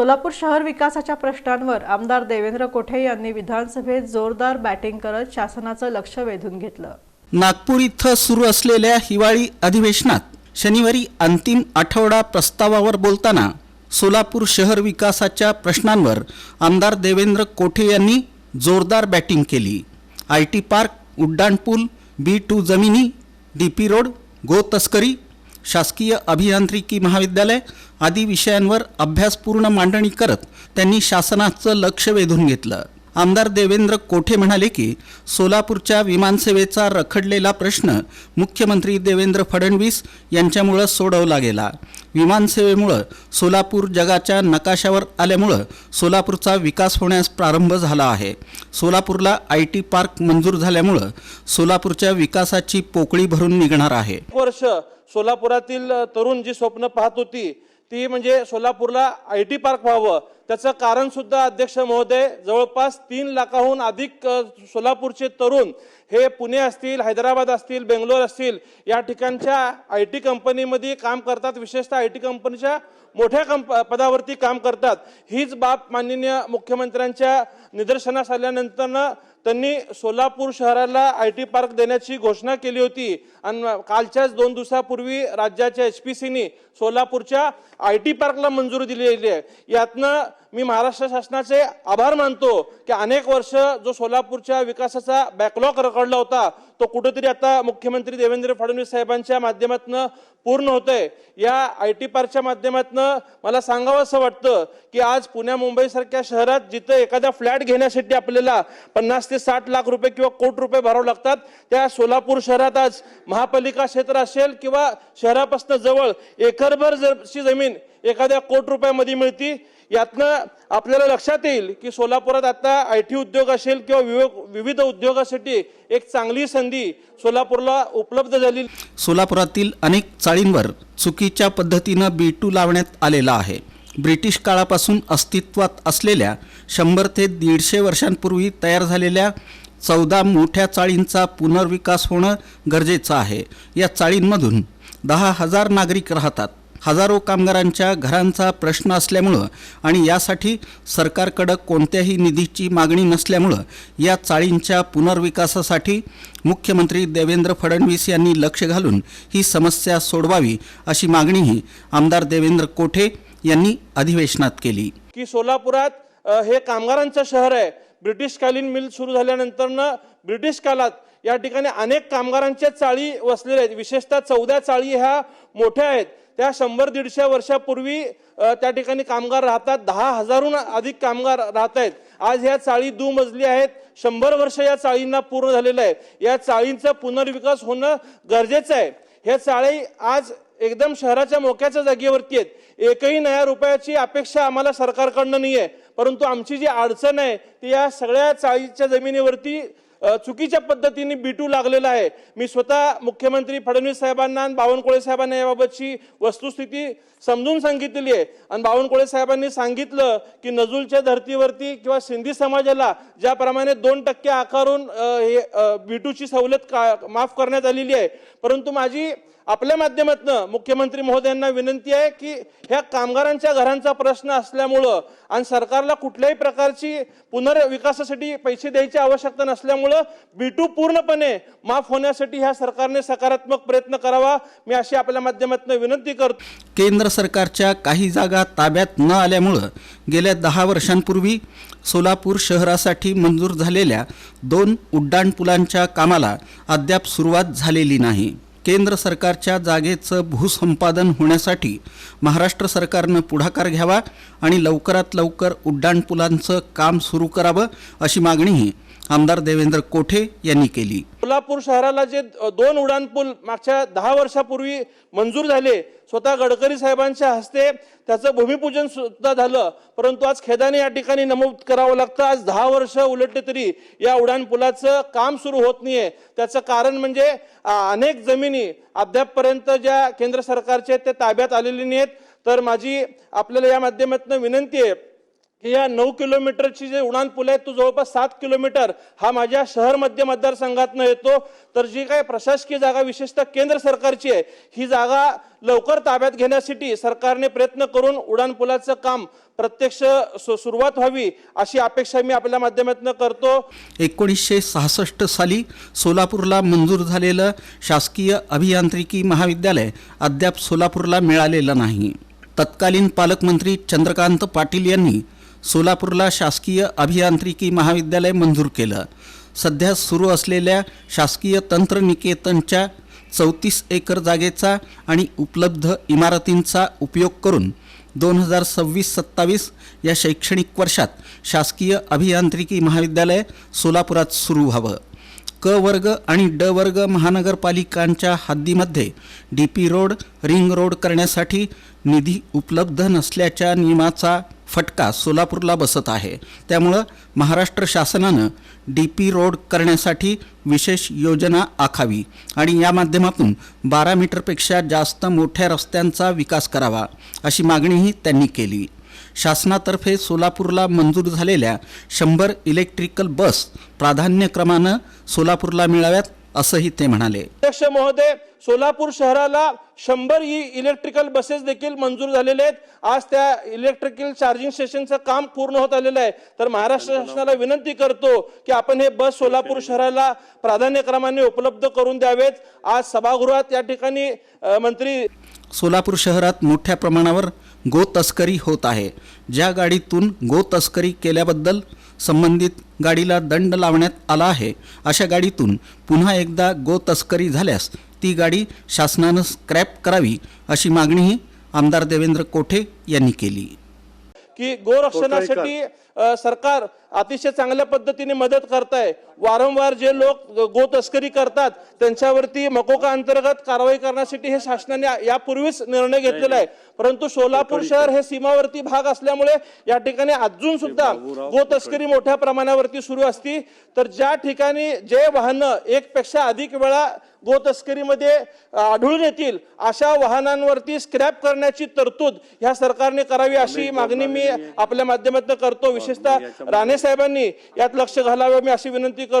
सोलापूर शहर विकासाच्या प्रश्नांवर आमदार देवेंद्र कोठे यांनी विधानसभेत जोरदार बॅटिंग करत शासनाचं लक्ष वेधून घेतलं. नागपूर इथं सुरू असलेल्या हिवाळी अधिवेशनात शनिवारी अंतिम आठवडा प्रस्तावावर बोलताना सोलापूर शहर विकासाच्या प्रश्नांवर आमदार देवेंद्र कोठे यांनी जोरदार बॅटिंग केली. आय टी पार्क उड्डाणपूल बी टू जमिनी डी पी रोड गो तस्करी शासकीय अभियांत्रिकी महाविद्यालय आदी विषयांवर अभ्यासपूर्ण मांडणी करत त्यांनी शासनाचं लक्ष वेधून घेतलं. आमदार देवेंद्र कोठे म्हणाले की सोलापूरच्या विमानसेवेचा रखडलेला प्रश्न मुख्यमंत्री देवेंद्र फडणवीस यांच्यामुळं सोडवला गेला. विमानसेवेमुळं सोलापूर जगाच्या नकाशावर आल्यामुळं सोलापूरचा विकास होण्यास प्रारंभ झाला आहे. सोलापूरला आय टी पार्क मंजूर झाल्यामुळं सोलापूरच्या विकासाची पोकळी भरून निघणार आहे. वर्ष सोलापुरातील तरुण जी स्वप्न पाहत होती ती म्हणजे सोलापूरला आय टी पार्क व्हावं. त्याचं कारण सुद्धा अध्यक्ष महोदय जवळपास तीन लाखाहून अधिक सोलापूरचे तरुण हे पुणे असतील हैदराबाद असतील बेंगलोर असतील या ठिकाणच्या आय टी कंपनीमध्ये काम करतात. विशेषतः आय टी कंपनीच्या मोठ्या कंप पदावरती काम करतात. हीच बाब माननीय मुख्यमंत्र्यांच्या निदर्शनास आल्यानंतरनं त्यांनी सोलापूर शहराला आय टी पार्क देण्याची घोषणा केली होती. आणि कालच्याच दोन दिवसापूर्वी राज्याच्या एच पी सीनी सोलापूरच्या आय टी पार्कला मंजुरी दिलेली आहे. यातनं मी महाराष्ट्र शासनाचे आभार मानतो की अनेक वर्ष जो सोलापूरच्या विकासाचा बॅकलॉग रखडला होता तो कुठेतरी आता मुख्यमंत्री देवेंद्र फडणवीस साहेबांच्या माध्यमातून पूर्ण होतंय. या आय टी पार्कच्या माध्यमातून मला सांगावं असं वाटतं की आज पुण्या मुंबईसारख्या शहरात जिथं एखादा फ्लॅट घेण्यासाठी आपल्याला पन्नास ते साठ लाख रुपये किंवा कोटी रुपये भरावे लागतात त्या सोलापूर शहरात आज महापालिका क्षेत्र असेल किंवा शहरापासून जवळ एकरभर जरची जमीन एखाद्या कोटी रुपयामध्ये मिळती यातनं आपल्याला लक्षात येईल की सोलापुरात आता आय टी उद्योग असेल किंवा विविध उद्योगासाठी एक चांगली संधी सोलापूरला उपलब्ध झाली सोलापुरातील अनेक चाळींवर चुकीच्या पद्धतीनं बी टू लावण्यात आलेला आहे. ब्रिटिश काळापासून अस्तित्वात असलेल्या शंभर ते दीडशे वर्षांपूर्वी तयार झालेल्या चौदा मोठ्या चाळींचा पुनर्विकास होणं गरजेचं आहे. या चाळींमधून दहा हजार नागरिक राहतात. हजारो कामगारांच्या घरांचा प्रश्न असल्यामुळं आणि यासाठी सरकारकडं कोणत्याही निधीची मागणी नसल्यामुळं या चाळींच्या पुनर्विकासासाठी मुख्यमंत्री देवेंद्र फडणवीस यांनी लक्ष घालून ही समस्या सोडवावी अशी मागणीही आमदार देवेंद्र कोठे यांनी अधिवेशनात केली. की सोलापुरात हे कामगारांचं शहर आहे. ब्रिटिशकालीन मिल सुरू झाल्यानंतरनं ब्रिटिश काळात या ठिकाणी अनेक कामगारांच्या चाळी वसलेल्या आहेत. विशेषतः चौदा चाळी ह्या मोठ्या आहेत. त्या शंभर दीडशे वर्षापूर्वी त्या ठिकाणी कामगार राहतात. दहा हजारहून अधिक कामगार राहत आहेत. आज ह्या चाळी दुमजली आहेत. शंभर वर्ष या चाळींना पूर्ण झालेलं आहे. या चाळींचा पुनर्विकास होणं गरजेचं आहे. ह्या चाळी आज एकदम शहराच्या मोक्याच्या जागेवरती आहेत. एकही नया रुपयाची अपेक्षा आम्हाला सरकारकडनं नाही आहे परंतु आमची जी अडचण आहे ती या सगळ्या चाळीच्या जमिनीवरती चुकीच्या पद्धतीने बिटू लागलेला आहे. मी स्वतः मुख्यमंत्री फडणवीस साहेबांना आणि बावनकुळे साहेबांना याबाबतची वस्तुस्थिती समजून सांगितलेली आहे. आणि बावनकुळे साहेबांनी सांगितलं की नजूलच्या धर्तीवरती किंवा सिंधी समाजाला ज्याप्रमाणे दोन टक्के आकारून हे बिटूची सवलत का माफ करण्यात आलेली आहे. परंतु माझी आपल्या माध्यमातून मुख्यमंत्री महोदयांना विनंती आहे की ह्या कामगारांच्या घरांचा प्रश्न असल्यामुळं आणि सरकारला कुठल्याही प्रकारची पुनर्विकासासाठी पैसे द्यायची आवश्यकता नसल्यामुळं बी टू पूर्णपणे माफ होण्यासाठी ह्या सरकारने सकारात्मक प्रयत्न करावा. मी अशी आपल्या माध्यमातून विनंती करतो. केंद्र सरकारच्या काही जागा ताब्यात न आल्यामुळं गेल्या दहा वर्षांपूर्वी सोलापूर शहरासाठी मंजूर झालेल्या दोन उड्डाणपुलांच्या कामाला अद्याप सुरुवात झालेली नाही. केंद्र सरकारच्या जागेचं भूसंपादन होण्यासाठी महाराष्ट्र सरकारनं पुढाकार घ्यावा आणि लवकरात लवकर उड्डाणपुलांचं काम सुरू करावं अशी मागणीही आमदार देवेंद्र कोठे यांनी केली. सोलापूर शहराला जे दोन उड्डाणपूल मागच्या दहा वर्षापूर्वी मंजूर झाले स्वतः गडकरी साहेबांच्या हस्ते त्याचं भूमिपूजन सुद्धा झालं परंतु आज खेदाने या ठिकाणी नमूद करावं लागतं. आज दहा वर्ष उलटले तरी या उड्डाणपुलाचं काम सुरू होत नाहीये. त्याचं कारण म्हणजे अनेक जमिनी अद्यापपर्यंत ज्या केंद्र सरकारचे आहेत, ते ताब्यात आलेली नाहीत तर माझी आपल्याला या माध्यमातून विनंती आहे की या नऊ किलोमीटरची जे उडान पूल आहे तो जवळपास सात किलोमीटर हा माझ्या शहर मध्य मतदारसंघातनं येतो. तर जी काही प्रशासकीय जागा विशेषतः केंद्र सरकारची आहे ही जागा लवकर ताब्यात घेण्यासाठी सरकारने प्रयत्न करून उडान पुलाचं काम प्रत्यक्ष सु- सुरुवात व्हावी अशी अपेक्षा मी आपल्या माध्यमातून करतो. एकोणीसशे सहासष्ट साली सोलापूरला मंजूर झालेलं शासकीय अभियांत्रिकी महाविद्यालय अद्याप सोलापूरला मिळालेलं नाही. तत्कालीन पालकमंत्री चंद्रकांत पाटील यांनी सोलापूरला शासकीय अभियांत्रिकी महाविद्यालय मंजूर केलं. सध्या सुरू असलेल्या शासकीय तंत्रनिकेतनच्या चौतीस एकर जागेचा आणि उपलब्ध इमारतींचा उपयोग करून दोन हजार सव्वीस सत्तावीस या शैक्षणिक वर्षात शासकीय अभियांत्रिकी महाविद्यालय सोलापुरात सुरू व्हावं. क वर्ग आणि ड वर्ग महानगरपालिकांच्या हद्दीमध्ये D P road ring road करण्यासाठी निधी उपलब्ध नसल्याच्या नियमाचा फटका सोलापूरला बसत आहे. त्यामुळं महाराष्ट्र शासनानं डी पी रोड करण्यासाठी विशेष योजना आखावी आणि या माध्यमातून बारा मीटरपेक्षा जास्त मोठ्या रस्त्यांचा विकास करावा अशी मागणीही त्यांनी केली. शासनातर्फे सोलापूरला मंजूर झालेल्या शंभर इलेक्ट्रिकल बस प्राधान्यक्रमानं सोलापूरला मिळाव्यात असंही ते म्हणाले. अध्यक्ष महोदय सोलापूर शहराला शंभर ई इलेक्ट्रिकल बसेस देखील मंजूर झालेले आहेत. आज त्या इलेक्ट्रिकल चार्जिंग स्टेशनचं काम पूर्ण होत आलेलं आहे. तर महाराष्ट्र शासनाला विनंती करतो की आपण हे बस सोलापूर शहराला प्राधान्यक्रमाने उपलब्ध करून द्यावेत. आज सभागृहात या ठिकाणी मंत्री सोलापूर शहरात मोठ्या प्रमाणावर गो तस्करी होत आहे. ज्या गाडीतून गो तस्करी केल्याबद्दल संबंधित गाडीला दंड लावण्यात आला आहे अशा गाडीतून पुन्हा एकदा गो तस्करी झाल्यास ती गाडी शासनानं स्क्रॅप करावी अशी मागणीही आमदार देवेंद्र कोठे यांनी केली. की गोरक्षणासाठी सरकार अतिशय चांगल्या पद्धतीने मदत करत आहे वारंवार जे लोक गो तस्करी करतात त्यांच्यावरती मकोका अंतर्गत कारवाई करण्यासाठी हे शासनाने यापूर्वीच निर्णय घेतलेला आहे. परंतु सोलापूर शहर हे सीमावर्ती भाग असल्यामुळे या ठिकाणी अजून सुद्धा गो तस्करी मोठ्या प्रमाणावरती सुरू असती. तर ज्या ठिकाणी जे वाहनं एक पेक्षा अधिक वेळा गो तस्करीमध्ये आढळून येतील अशा वाहनांवरती स्क्रॅप करण्याची तरतूद ह्या सरकारने करावी अशी मागणी मी आपल्या माध्यमातून करतो. विशेषतः राणे साहेबांनी यात लक्ष घालावे मी अशी विनंती करतो.